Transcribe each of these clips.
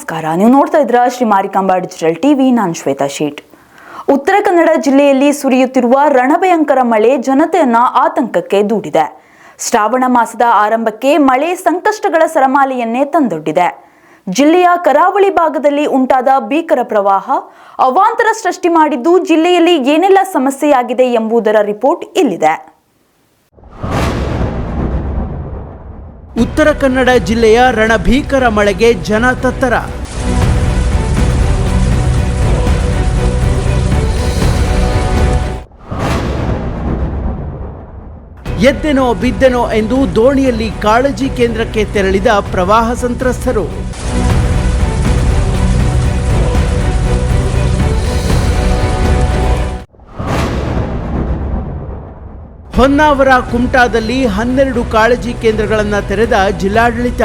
ನಮಸ್ಕಾರ. ನೀವು ನೋಡ್ತಾ ಇದ್ರ ಶ್ರೀ ಮಾರಿಕಾಂಬಾ ಡಿಜಿಟಲ್ ಟಿವಿ. ನಾನು ಶ್ವೇತಾ ಶೇಟ್. ಉತ್ತರ ಕನ್ನಡ ಜಿಲ್ಲೆಯಲ್ಲಿ ಸುರಿಯುತ್ತಿರುವ ರಣಭಯಂಕರ ಮಳೆ ಜನತೆಯನ್ನ ಆತಂಕಕ್ಕೆ ದೂಡಿದೆ. ಶ್ರಾವಣ ಮಾಸದ ಆರಂಭಕ್ಕೆ ಮಳೆ ಸಂಕಷ್ಟಗಳ ಸರಮಾಲೆಯನ್ನೇ ತಂದೊಡ್ಡಿದೆ. ಜಿಲ್ಲೆಯ ಕರಾವಳಿ ಭಾಗದಲ್ಲಿ ಉಂಟಾದ ಭೀಕರ ಪ್ರವಾಹ ಅವಾಂತರ ಸೃಷ್ಟಿ ಮಾಡಿದ್ದು ಜಿಲ್ಲೆಯಲ್ಲಿ ಏನೆಲ್ಲ ಸಮಸ್ಯೆಯಾಗಿದೆ ಎಂಬುದರ ರಿಪೋರ್ಟ್ ಇಲ್ಲಿದೆ. ಉತ್ತರ ಕನ್ನಡ ಜಿಲ್ಲೆಯ ರಣಭೀಕರ ಮಳೆಗೆ ಜನ ತತ್ತರ. ಎದ್ದೆನೋ ಬಿದ್ದೆನೋ ಎಂದು ದೋಣಿಯಲ್ಲಿ ಕಾಳಜಿ ಕೇಂದ್ರಕ್ಕೆ ತೆರಳಿದ ಪ್ರವಾಹ ಸಂತ್ರಸ್ತರು. ಹೊನ್ನಾವರ ಕುಮಟಾದಲ್ಲಿ ಹನ್ನೆರಡು ಕಾಳಜಿ ಕೇಂದ್ರಗಳನ್ನು ತೆರೆದ ಜಿಲ್ಲಾಡಳಿತ.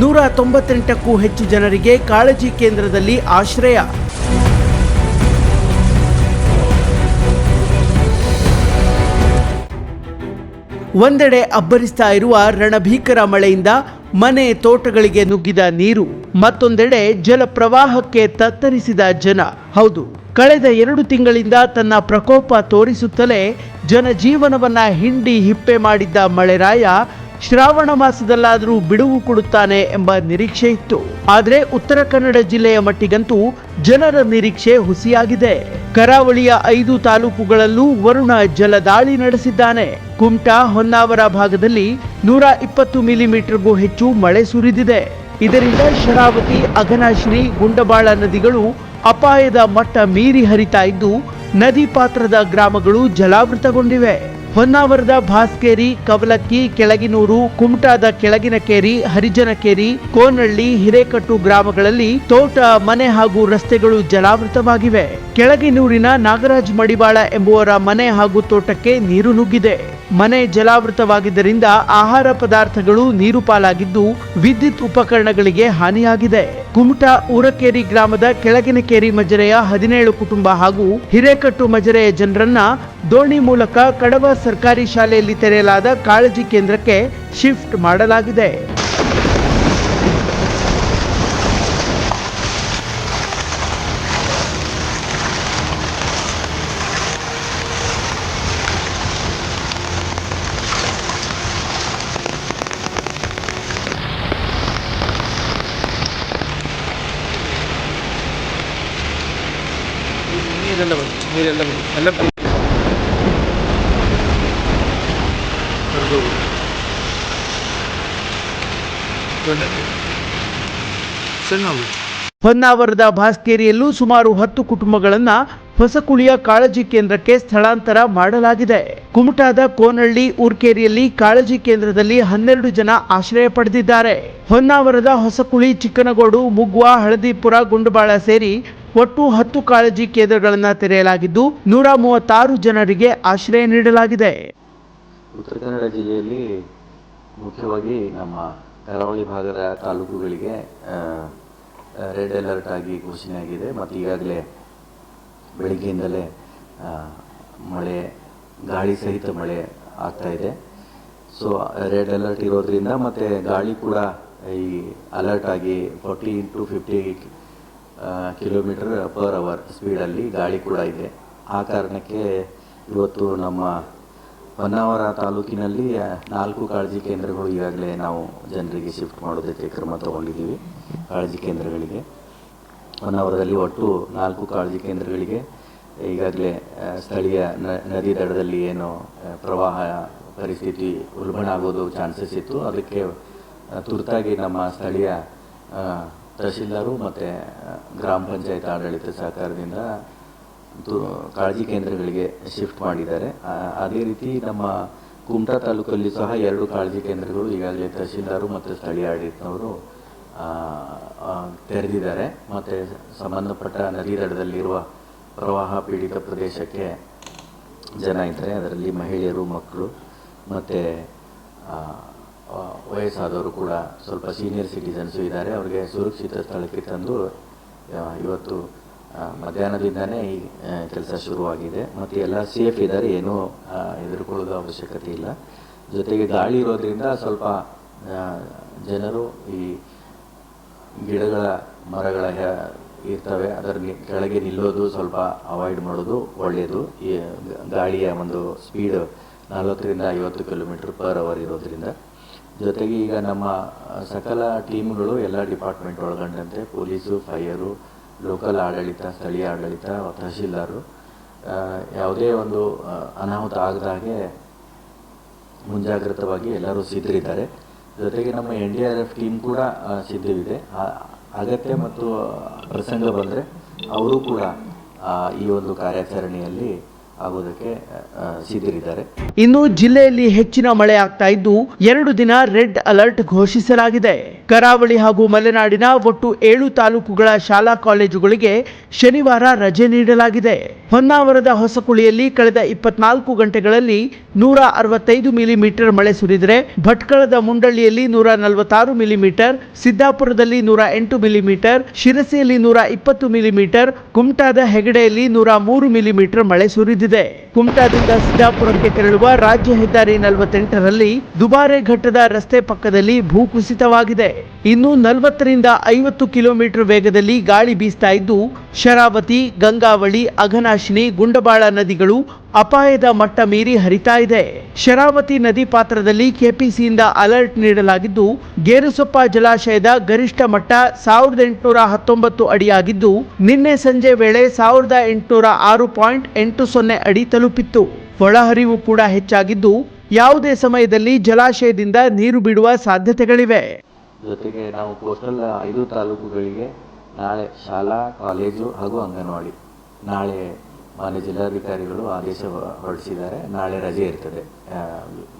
ನೂರ ತೊಂಬತ್ತೆಂಟಕ್ಕೂ ಹೆಚ್ಚು ಜನರಿಗೆ ಕಾಳಜಿ ಕೇಂದ್ರದಲ್ಲಿ ಆಶ್ರಯ. ಒಂದೆಡೆ ಅಬ್ಬರಿಸ್ತಾ ಇರುವ ರಣಭೀಕರ ಮಳೆಯಿಂದ ಮನೆ ತೋಟಗಳಿಗೆ ನುಗ್ಗಿದ ನೀರು, ಮತ್ತೊಂದೆಡೆ ಜಲ ಪ್ರವಾಹಕ್ಕೆ ತತ್ತರಿಸಿದ ಜನ. ಹೌದು, ಕಳೆದ ಎರಡು ತಿಂಗಳಿಂದ ತನ್ನ ಪ್ರಕೋಪ ತೋರಿಸುತ್ತಲೇ ಜನಜೀವನವನ್ನ ಹಿಂಡಿ ಹಿಪ್ಪೆ ಮಾಡಿದ್ದ ಮಳೆರಾಯ ಶ್ರಾವಣ ಮಾಸದಲ್ಲಾದರೂ ಬಿಡುವು ಕೊಡುತ್ತಾನೆ ಎಂಬ ನಿರೀಕ್ಷೆ ಇತ್ತು. ಆದರೆ ಉತ್ತರ ಕನ್ನಡ ಜಿಲ್ಲೆಯ ಮಟ್ಟಿಗಂತೂ ಜನರ ನಿರೀಕ್ಷೆ ಹುಸಿಯಾಗಿದೆ. ಕರಾವಳಿಯ ಐದು ತಾಲೂಕುಗಳಲ್ಲೂ ವರುಣ ಜಲದಾಳಿ ನಡೆಸಿದ್ದಾನೆ. ಕುಮಟಾ, ಹೊನ್ನಾವರ ಭಾಗದಲ್ಲಿ ನೂರ ಇಪ್ಪತ್ತು ಮಿಲಿಮೀಟರ್ಗೂ ಹೆಚ್ಚು ಮಳೆ ಸುರಿದಿದೆ. ಇದರಿಂದ ಶರಾವತಿ ಅಘನಾಶ್ರೀ ಗುಂಡಬಾಳ ನದಿಗಳು ಅಪಾಯದ ಮಟ್ಟ ಮೀರಿ ಹರಿತಾ ಇದ್ದು, ನದಿ ಪಾತ್ರದ ಗ್ರಾಮಗಳು ಜಲಾವೃತಗೊಂಡಿವೆ. ಹೊನ್ನಾವರದ ಭಾಸ್ಕೇರಿ, ಕವಲಕ್ಕಿ, ಕೆಳಗಿನೂರು, ಕುಮಟಾದ ಕೆಳಗಿನಕೇರಿ ಹರಿಜನಕೇರಿ ಕೋನಹಳ್ಳಿ ಹಿರೇಕಟ್ಟು ಗ್ರಾಮಗಳಲ್ಲಿ ತೋಟ, ಮನೆ ಹಾಗೂ ರಸ್ತೆಗಳು ಜಲಾವೃತವಾಗಿವೆ. ಕೆಳಗಿನೂರಿನ ನಾಗರಾಜ್ ಮಡಿವಾಳ ಎಂಬುವರ ಮನೆ ಹಾಗೂ ತೋಟಕ್ಕೆ ನೀರು ನುಗ್ಗಿದೆ. ಮನೆ ಜಲಾವೃತವಾಗಿದ್ದರಿಂದ ಆಹಾರ ಪದಾರ್ಥಗಳು ನೀರು ಪಾಲಾಗಿದ್ದು ವಿದ್ಯುತ್ ಉಪಕರಣಗಳಿಗೆ ಹಾನಿಯಾಗಿದೆ. ಕುಮಟಾ, ಊರಕೇರಿ ಗ್ರಾಮದ ಕೆಳಗಿನ ಕೇರಿ ಮಜರೆಯ ಹದಿನೇಳು ಕುಟುಂಬ ಹಾಗೂ ಹಿರೇಕಟ್ಟು ಮಜರೆಯ ಜನರನ್ನ ದೋಣಿ ಮೂಲಕ ಕಡವ ಸರ್ಕಾರಿ ಶಾಲೆಯಲ್ಲಿ ತೆರೆಯಲಾದ ಕಾಳಜಿ ಕೇಂದ್ರಕ್ಕೆ ಶಿಫ್ಟ್ ಮಾಡಲಾಗಿದೆ. ನೀರೆಲ್ಲ ಬರುತ್ತೆ ನೀರೆಲ್ಲ ಬರುತ್ತೆ ಎಲ್ಲ ಹೊನ್ನಾವರದ ಭಾಸ್ಕೇರಿಯಲ್ಲೂ ಸುಮಾರು ಹತ್ತು ಕುಟುಂಬಗಳನ್ನ ಹೊಸಕುಳಿಯ ಕಾಳಜಿ ಕೇಂದ್ರಕ್ಕೆ ಸ್ಥಳಾಂತರ ಮಾಡಲಾಗಿದೆ. ಕುಮಟಾದ ಕೋನಹಳ್ಳಿ ಊರ್ಕೇರಿಯಲ್ಲಿ ಕಾಳಜಿ ಕೇಂದ್ರದಲ್ಲಿ ಹನ್ನೆರಡು ಜನ ಆಶ್ರಯ ಪಡೆದಿದ್ದಾರೆ. ಹೊನ್ನಾವರದ ಹೊಸಕುಳಿ ಚಿಕ್ಕನಗೋಡು ಮುಗ್ವ ಹಳದಿಪುರ ಗುಂಡಬಾಳ ಸೇರಿ ಒಟ್ಟು ಹತ್ತು ಕಾಳಜಿ ಕೇಂದ್ರಗಳನ್ನು ತೆರೆಯಲಾಗಿದ್ದು ನೂರ ಮೂವತ್ತಾರು ಜನರಿಗೆ ಆಶ್ರಯ ನೀಡಲಾಗಿದೆ. ಉತ್ತರ ಕನ್ನಡ ಜಿಲ್ಲೆಯಲ್ಲಿ ಮುಖ್ಯವಾಗಿ ನಮ್ಮ ಕರಾವಳಿ ಭಾಗದ ತಾಲೂಕುಗಳಿಗೆ ರೆಡ್ ಅಲರ್ಟ್ ಆಗಿ ಘೋಷಣೆಯಾಗಿದೆ ಮತ್ತು ಈಗಾಗಲೇ ಬೆಳಗ್ಗೆಯಿಂದಲೇ ಮಳೆ, ಗಾಳಿ ಸಹಿತ ಮಳೆ ಆಗ್ತಾ ಇದೆ. ಸೊ ರೆಡ್ ಅಲರ್ಟ್ ಇರೋದ್ರಿಂದ ಮತ್ತು ಗಾಳಿ ಕೂಡ ಈ ಅಲರ್ಟ್ ಆಗಿ forty to fifty kilometre per hour ಸ್ಪೀಡಲ್ಲಿ ಗಾಳಿ ಕೂಡ ಇದೆ. ಆ ಕಾರಣಕ್ಕೆ ಇವತ್ತು ನಮ್ಮ ಹೊನ್ನಾವರ ತಾಲೂಕಿನಲ್ಲಿ ನಾಲ್ಕು ಕಾಳಜಿ ಕೇಂದ್ರಗಳು ಈಗಾಗಲೇ ನಾವು ಜನರಿಗೆ ಶಿಫ್ಟ್ ಮಾಡೋದಕ್ಕೆ ಕ್ರಮ ತಗೊಂಡಿದ್ದೀವಿ. ಕಾಳಜಿ ಕೇಂದ್ರಗಳಿಗೆ. ಹೊನ್ನಾವರದಲ್ಲಿ ಒಟ್ಟು ನಾಲ್ಕು ಕಾಳಜಿ ಕೇಂದ್ರಗಳಿಗೆ, ಈಗಾಗಲೇ ಸ್ಥಳೀಯ ನದಿ ದಡದಲ್ಲಿ ಏನು ಪ್ರವಾಹ ಪರಿಸ್ಥಿತಿ ಉಲ್ಬಣ ಆಗೋದು ಚಾನ್ಸಸ್ ಇತ್ತು. ಅದಕ್ಕೆ ತುರ್ತಾಗಿ ನಮ್ಮ ಸ್ಥಳೀಯ ತಹಶೀಲ್ದಾರು ಮತ್ತು ಗ್ರಾಮ ಪಂಚಾಯತ್ ಆಡಳಿತ ಸಹಕಾರದಿಂದ ಕಾಳಜಿ ಕೇಂದ್ರಗಳಿಗೆ ಶಿಫ್ಟ್ ಮಾಡಿದ್ದಾರೆ. ಅದೇ ರೀತಿ ನಮ್ಮ ಕುಮಟಾ ತಾಲೂಕಲ್ಲಿ ಸಹ ಎರಡು ಕಾಳಜಿ ಕೇಂದ್ರಗಳು ಈಗಾಗಲೇ ತಹಶೀಲ್ದಾರು ಮತ್ತು ಸ್ಥಳೀಯ ಆಡಳಿತನವರು ತೆರೆದಿದ್ದಾರೆ. ಮತ್ತು ಸಂಬಂಧಪಟ್ಟ ನದಿ ದಡದಲ್ಲಿರುವ ಪ್ರವಾಹ ಪೀಡಿತ ಪ್ರದೇಶಕ್ಕೆ ಜನ ಇದ್ದಾರೆ. ಅದರಲ್ಲಿ ಮಹಿಳೆಯರು, ಮಕ್ಕಳು ಮತ್ತು ವಯಸ್ಸಾದವರು ಕೂಡ ಸ್ವಲ್ಪ ಸೀನಿಯರ್ ಸಿಟಿಸನ್ಸು ಇದ್ದಾರೆ. ಅವರಿಗೆ ಸುರಕ್ಷಿತ ಸ್ಥಳಕ್ಕೆ ತಂದು ಇವತ್ತು ಮಧ್ಯಾಹ್ನದಿಂದನೇ ಈ ಕೆಲಸ ಶುರುವಾಗಿದೆ. ಮತ್ತು ಎಲ್ಲ ಸೇಫ್ ಇದ್ದಾರೆ. ಏನೂ ಎದುರುಕೊಳ್ಳೋದು ಅವಶ್ಯಕತೆ ಇಲ್ಲ. ಜೊತೆಗೆ ಗಾಳಿ ಇರೋದ್ರಿಂದ ಸ್ವಲ್ಪ ಜನರು ಈ ಗಿಡಗಳ ಮರಗಳ ಇರ್ತವೆ. ಅದರ ಕೆಳಗೆ ನಿಲ್ಲೋದು ಸ್ವಲ್ಪ ಅವಾಯ್ಡ್ ಮಾಡೋದು ಒಳ್ಳೆಯದು ಈ, ಗಾಳಿಯ ಒಂದು ಸ್ಪೀಡ್ ನಲವತ್ತರಿಂದ ಐವತ್ತು ಕಿಲೋಮೀಟ್ರ್ ಪರ್ ಅವರ್ ಇರೋದ್ರಿಂದ. ಜೊತೆಗೆ ಈಗ ನಮ್ಮ ಸಕಲ ಟೀಮ್ಗಳು ಎಲ್ಲ ಡಿಪಾರ್ಟ್ಮೆಂಟ್ ಒಳಗೊಂಡಂತೆ, ಪೊಲೀಸು ಫೈರು ಲೋಕಲ್ ಆಡಳಿತ, ಸ್ಥಳೀಯ ಆಡಳಿತ ತಹಶೀಲ್ದಾರರು ಯಾವುದೇ ಒಂದು ಅನಾಹುತ ಆಗದ ಹಾಗೆ ಮುಂಜಾಗ್ರತವಾಗಿ ಎಲ್ಲರೂ ಸಿದ್ಧರಿದ್ದಾರೆ. ಜೊತೆಗೆ ನಮ್ಮ N D R F team ಕೂಡ ಸಿದ್ಧವಿದೆ. ಅಗತ್ಯ ಮತ್ತು ಪ್ರಸಂಗ ಬಂದರೆ, ಅವರು ಕೂಡ ಈ ಒಂದು ಕಾರ್ಯಾಚರಣೆಯಲ್ಲಿ ಆಗೋದಕ್ಕೆ ಸಿದ್ಧರಿದ್ದಾರೆ. ಇನ್ನು ಜಿಲ್ಲೆಯಲ್ಲಿ ಹೆಚ್ಚಿನ ಮಳೆ ಆಗ್ತಾ ಇದ್ದು, ಎರಡು ದಿನ ರೆಡ್ ಅಲರ್ಟ್ ಘೋಷಿಸಲಾಗಿದೆ. ಕರಾವಳಿ ಹಾಗೂ ಮಲೆನಾಡಿನ ಒಟ್ಟು ಏಳು ತಾಲೂಕುಗಳ ಶಾಲಾ ಕಾಲೇಜುಗಳಿಗೆ ಶನಿವಾರ ರಜೆ ನೀಡಲಾಗಿದೆ. ಹೊನ್ನಾವರದ ಹೊಸಕುಳಿಯಲ್ಲಿ ಕಳೆದ ಇಪ್ಪತ್ನಾಲ್ಕು ಗಂಟೆಗಳಲ್ಲಿ ನೂರ ಅರವತ್ತೈದು ಮಿಲಿಮೀಟರ್ ಮಳೆ ಸುರಿದರೆ, ಭಟ್ಕಳದ ಮುಂಡಳ್ಳಿಯಲ್ಲಿ ನೂರ ನಲವತ್ತಾರು ಮಿಲಿಮೀಟರ್, ಸಿದ್ದಾಪುರದಲ್ಲಿ ನೂರ ಎಂಟು ಮಿಲಿಮೀಟರ್, ಶಿರಸಿಯಲ್ಲಿ ನೂರ ಇಪ್ಪತ್ತು ಮಿಲಿಮೀಟರ್, ಕುಮಟಾದ ಹೆಗಡೆಯಲ್ಲಿ ನೂರ ಮೂರು ಮಿಲಿಮೀಟರ್ ಮಳೆ ಸುರಿದಿದೆ. ಕುಮಟಾದಿಂದ ಸಿದ್ದಾಪುರಕ್ಕೆ ತೆರಳುವ ರಾಜ್ಯ ಹೆದ್ದಾರಿ ನಲವತ್ತೆಂಟರಲ್ಲಿ ದುಬಾರೆ ಘಟ್ಟದ ರಸ್ತೆ ಪಕ್ಕದಲ್ಲಿ ಭೂಕುಸಿತವಾಗಿದೆ ಇನ್ನು ನಲವತ್ತರಿಂದ ಐವತ್ತು ಕಿಲೋಮೀಟರ್ ವೇಗದಲ್ಲಿ ಗಾಳಿ ಬೀಸ್ತಾ ಇದ್ದು ಶರಾವತಿ, ಗಂಗಾವಳಿ, ಅಘನಾಶಿನಿ, ಗುಂಡಬಾಳ ನದಿಗಳು ಅಪಾಯದ ಮಟ್ಟ ಮೀರಿ ಹರಿತಾ ಇದೆ. ಶರಾವತಿ ನದಿ ಪಾತ್ರದಲ್ಲಿ ಕೆಪಿಸಿಯಿಂದ ಅಲರ್ಟ್ ನೀಡಲಾಗಿದ್ದು, ಗೇರುಸೊಪ್ಪ ಜಲಾಶಯದ ಗರಿಷ್ಠ ಮಟ್ಟ ಸಾವಿರದ ಎಂಟುನೂರ ಹತ್ತೊಂಬತ್ತು ಅಡಿಯಾಗಿದ್ದು, ನಿನ್ನೆ ಸಂಜೆ ವೇಳೆ ಸಾವಿರದ ಎಂಟುನೂರ ಆರು ಪಾಯಿಂಟ್ ಎಂಟು ಸೊನ್ನೆ ಅಡಿ ತಲುಪಿತ್ತು. ಒಳಹರಿವು ಕೂಡ ಹೆಚ್ಚಾಗಿದ್ದು, ಯಾವುದೇ ಸಮಯದಲ್ಲಿ ಜಲಾಶಯದಿಂದ ನೀರು ಬಿಡುವ ಸಾಧ್ಯತೆಗಳಿವೆ. ಜೊತೆಗೆ ನಾವು ಕೋಸ್ಟಲ್ ಐದು ತಾಲೂಕುಗಳಿಗೆ ನಾಳೆ ಶಾಲಾ, ಕಾಲೇಜು ಹಾಗೂ ಅಂಗನವಾಡಿ. ನಾಳೆ ಮಾನ್ಯ ಜಿಲ್ಲಾಧಿಕಾರಿಗಳು ಆದೇಶ ಹೊರಡಿಸಿದ್ದಾರೆ. ನಾಳೆ ರಜೆ ಇರ್ತದೆ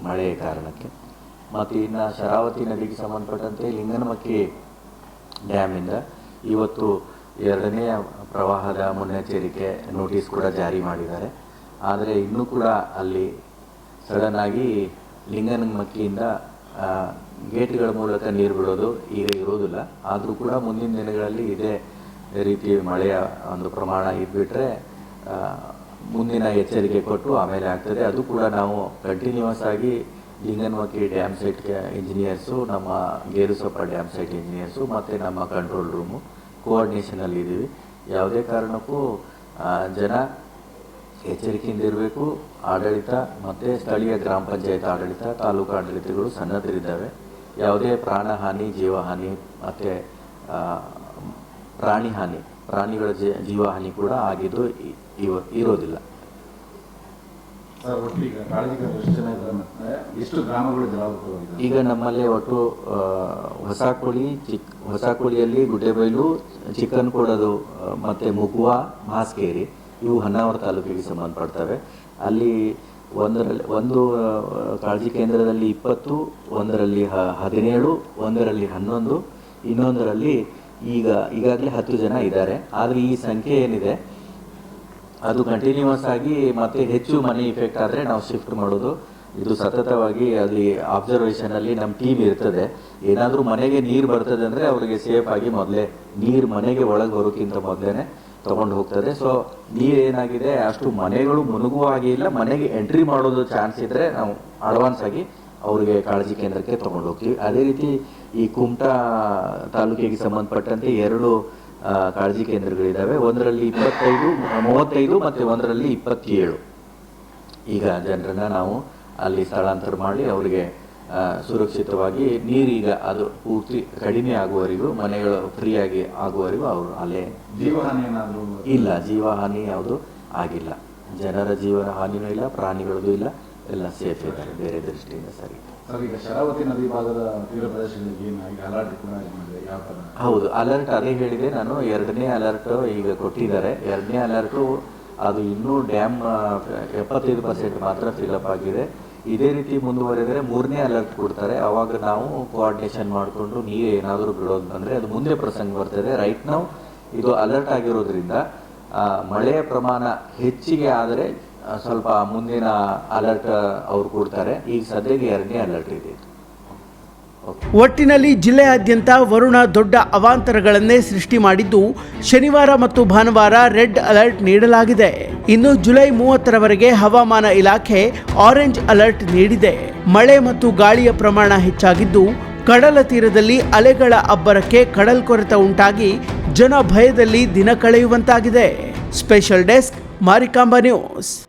ಮಳೆಯ ಕಾರಣಕ್ಕೆ. ಮತ್ತು ಇನ್ನು ಶರಾವತಿ ನದಿಗೆ ಸಂಬಂಧಪಟ್ಟಂತೆ ಲಿಂಗನಮಕ್ಕಿ ಡ್ಯಾಮಿಂದ ಇವತ್ತು ಎರಡನೆಯ ಪ್ರವಾಹದ ಮುನ್ನೆಚ್ಚರಿಕೆ ನೋಟಿಸ್ ಕೂಡ ಜಾರಿ ಮಾಡಿದ್ದಾರೆ. ಆದರೆ ಇನ್ನೂ ಕೂಡ ಅಲ್ಲಿ ಸಡನ್ನಾಗಿ ಲಿಂಗನಮಕ್ಕಿಯಿಂದ ಗೇಟ್ಗಳ ಮೂಲಕ ನೀರು ಬಿಡೋದು ಈಗ ಇರೋದಿಲ್ಲ ಆದರೂ ಕೂಡ ಮುಂದಿನ ದಿನಗಳಲ್ಲಿ ಇದೇ ರೀತಿ ಮಳೆಯ ಒಂದು ಪ್ರಮಾಣ ಇದ್ಬಿಟ್ರೆ ಮುಂದಿನ ಎಚ್ಚರಿಕೆ ಕೊಟ್ಟು ಆಮೇಲೆ ಆಗ್ತದೆ. ಅದು ಕೂಡ ನಾವು ಕಂಟಿನ್ಯೂಸ್ ಆಗಿ ಲಿಂಗನಮಕ್ಕಿ ಡ್ಯಾಮ್ ಸೈಟ್ ಇಂಜಿನಿಯರ್ಸು ನಮ್ಮ ಗೇರುಸೊಪ್ಪ ಡ್ಯಾಮ್ ಸೈಟ್ ಇಂಜಿನಿಯರ್ಸು ಮತ್ತು ನಮ್ಮ ಕಂಟ್ರೋಲ್ ರೂಮು ಕೋಆರ್ಡಿನೇಷನಲ್ಲಿ ಇದ್ದೀವಿ. ಯಾವುದೇ ಕಾರಣಕ್ಕೂ ಜನ ಎಚ್ಚರಿಕೆಯಿಂದ ಇರಬೇಕು. ಆಡಳಿತ ಮತ್ತು ಸ್ಥಳೀಯ ಗ್ರಾಮ ಪಂಚಾಯತ್ ಆಡಳಿತ, ತಾಲೂಕು ಆಡಳಿತಗಳು ಸನ್ನದ್ಧರಿದ್ದಾವೆ. ಯಾವುದೇ ಪ್ರಾಣಹಾನಿ ಜೀವಹಾನಿ ಮತ್ತು ಪ್ರಾಣಿ ಹಾನಿ ಪ್ರಾಣಿಗಳ ಜೀವಹಾನಿ ಕೂಡ ಆಗಿದ್ದು ಇವ ಇರೋದಿಲ್ಲ. ಈಗ ನಮ್ಮಲ್ಲಿ ಒಟ್ಟು ಹೊಸ ಕೋಳಿ ಚಿಕ್ ಹೊಸಕೋಳಿಯಲ್ಲಿ ಗುಡ್ಡೆಬೈಲು ಚಿಕನ್ ಕೊಡೋದು ಮತ್ತು ಮತ್ತೆ ಮುಗುವ ಮಾಸ್ಕೇರಿ ಇವು ಹೊನ್ನಾವರ ತಾಲೂಕಿಗೆ ಸಂಬಂಧಪಡ್ತವೆ. ಅಲ್ಲಿ ಒಂದರಲ್ಲಿ, ಒಂದು ಕಾಳಜಿ ಕೇಂದ್ರದಲ್ಲಿ ಇಪ್ಪತ್ತು, ಒಂದರಲ್ಲಿ ಹ- ಹದಿನೇಳು, ಒಂದರಲ್ಲಿ ಹನ್ನೊಂದು, ಇನ್ನೊಂದರಲ್ಲಿ ಈಗ, ಈಗಾಗಲೇ ಹತ್ತು ಜನ ಇದ್ದಾರೆ. ಆದರೆ ಈ ಸಂಖ್ಯೆ ಏನಿದೆ? ಅದು ಕಂಟಿನ್ಯೂಸ್ ಆಗಿ ಮತ್ತೆ ಹೆಚ್ಚು ಮನಿ ಇಫೆಕ್ಟ್ ಆದರೆ ನಾವು ಶಿಫ್ಟ್ ಮಾಡೋದು. ಇದು ಸತತವಾಗಿ ಅಲ್ಲಿ ಅಲ್ಲಿ ನಮ್ಮ ಟೀಮ್ ಇರ್ತದೆ. ಏನಾದರೂ ಮನೆಗೆ ನೀರು ಬರ್ತದೆ ಅಂದರೆ ಅವರಿಗೆ ಸೇಫ್ ಆಗಿ ಮೊದಲೇ ನೀರು ಮನೆಗೆ ಒಳಗೆ ಬರೋಕ್ಕಿಂತ ಮೊದಲೇನೆ. ತಗೊಂಡು ಹೋಗ್ತದೆ. ಸೊ ನೀರೇನಾಗಿದೆ ಅಷ್ಟು ಮನೆಗಳು ಮುನುಗುವ ಹಾಗೆ ಇಲ್ಲ. ಮನೆಗೆ ಎಂಟ್ರಿ ಮಾಡೋದು ಚಾನ್ಸ್ ಇದ್ರೆ ನಾವು ಅಡ್ವಾನ್ಸ್ ಆಗಿ ಅವರಿಗೆ ಕಾಳಜಿ ಕೇಂದ್ರಕ್ಕೆ ತಗೊಂಡು ಹೋಗ್ತೀವಿ. ಅದೇ ರೀತಿ ಈ ಕುಮಟಾ ತಾಲೂಕಿಗೆ ಸಂಬಂಧಪಟ್ಟಂತೆ ಎರಡು ಕಾಳಜಿ ಕೇಂದ್ರಗಳಿದ್ದಾವೆ ಒಂದರಲ್ಲಿ ಇಪ್ಪತ್ತೈದು, ಮೂವತ್ತೈದು ಮತ್ತು ಒಂದರಲ್ಲಿ ಇಪ್ಪತ್ತೇಳು. ಈಗ ಜನರನ್ನ ನಾವು ಅಲ್ಲಿ ಸ್ಥಳಾಂತರ ಮಾಡಿ ಅವರಿಗೆ ಸುರಕ್ಷಿತವಾಗಿ ನೀರೀಗ ಅದು ಪೂರ್ತಿ ಕಡಿಮೆ ಆಗುವವರೆಗೂ ಮನೆಗಳು ಫ್ರೀಯಾಗಿ ಆಗುವವರೆಗೂ ಅವರು ಅಲ್ಲೇ ಜೀವಹಾನಿ ಏನಾದರೂ ಇಲ್ಲ ಜೀವಹಾನಿ ಯಾವುದು ಆಗಿಲ್ಲ. ಜನರ ಜೀವನ ಹಾನಿನೂ ಇಲ್ಲ ಪ್ರಾಣಿಗಳದ್ದು ಇಲ್ಲ ಎಲ್ಲ ಸೇಫ್ ಇದ್ದಾರೆ ಬೇರೆ ದೃಷ್ಟಿಯಿಂದ ಸರಿ. ಈಗ ಶರಾವತಿ ನದಿ ಭಾಗದ ತೀರ ಪ್ರದೇಶಗಳಿಗೆ ಅಲರ್ಟ್ ಕೂಡ ಇದು ಮಾಡಿದೆ ಯಾವ ಥರ? ಹೌದು ಅಲರ್ಟ್ ಅದೇ ಹೇಳಿದೆ ನಾನು ಎರಡನೇ ಅಲರ್ಟ್ ಈಗ ಕೊಟ್ಟಿದ್ದಾರೆ. ಎರಡನೇ ಅಲರ್ಟು ಅದು ಇನ್ನೂ ಡ್ಯಾಮ್ ಎಪ್ಪತ್ತೈದು ಪರ್ಸೆಂಟ್ ಮಾತ್ರ ಫಿಲಪ್ ಆಗಿದೆ. ಇದೇ ರೀತಿ ಮುಂದುವರೆದರೆ ಮೂರನೇ ಅಲರ್ಟ್ ಕೊಡ್ತಾರೆ. ಅವಾಗ ನಾವು ಕೋಆರ್ಡಿನೇಷನ್ ಮಾಡಿಕೊಂಡು ನೀರು ಏನಾದರೂ ಬಿಡೋದು ಬಂದರೆ ಅದು ಮುಂದೆ ಪ್ರಸಂಗ ಬರ್ತದೆ. ರೈಟ್ ನಾವು ಇದು ಅಲರ್ಟ್ ಆಗಿರೋದ್ರಿಂದ ಮಳೆಯ ಪ್ರಮಾಣ ಹೆಚ್ಚಿಗೆ ಆದರೆ ಸ್ವಲ್ಪ ಮುಂದಿನ ಅಲರ್ಟ್ ಅವ್ರು ಕೊಡ್ತಾರೆ. ಈಗ ಸದ್ಯಕ್ಕೆ ಎರಡನೇ ಅಲರ್ಟ್ ಇದು. ಒಟ್ಟಿನಲ್ಲಿ ಜಿಲ್ಲೆಯಾದ್ಯಂತ ವರುಣ ದೊಡ್ಡ ಅವಾಂತರಗಳನ್ನೇ ಸೃಷ್ಟಿ ಮಾಡಿದ್ದು ಶನಿವಾರ ಮತ್ತು ಭಾನುವಾರ ರೆಡ್ ಅಲರ್ಟ್ ನೀಡಲಾಗಿದೆ. ಇನ್ನು ಜುಲೈ ಮೂವತ್ತರವರೆಗೆ ಹವಾಮಾನ ಇಲಾಖೆ ಆರೆಂಜ್ ಅಲರ್ಟ್ ನೀಡಿದೆ. ಮಳೆ ಮತ್ತು ಗಾಳಿಯ ಪ್ರಮಾಣ ಹೆಚ್ಚಾಗಿದ್ದು, ಕಡಲ ತೀರದಲ್ಲಿ ಅಲೆಗಳ ಅಬ್ಬರಕ್ಕೆ ಕಡಲ್ಕೊರೆತ ಉಂಟಾಗಿ ಜನ ಭಯದಲ್ಲಿ ದಿನ ಕಳೆಯುವಂತಾಗಿದೆ. Special desk Marikamba news.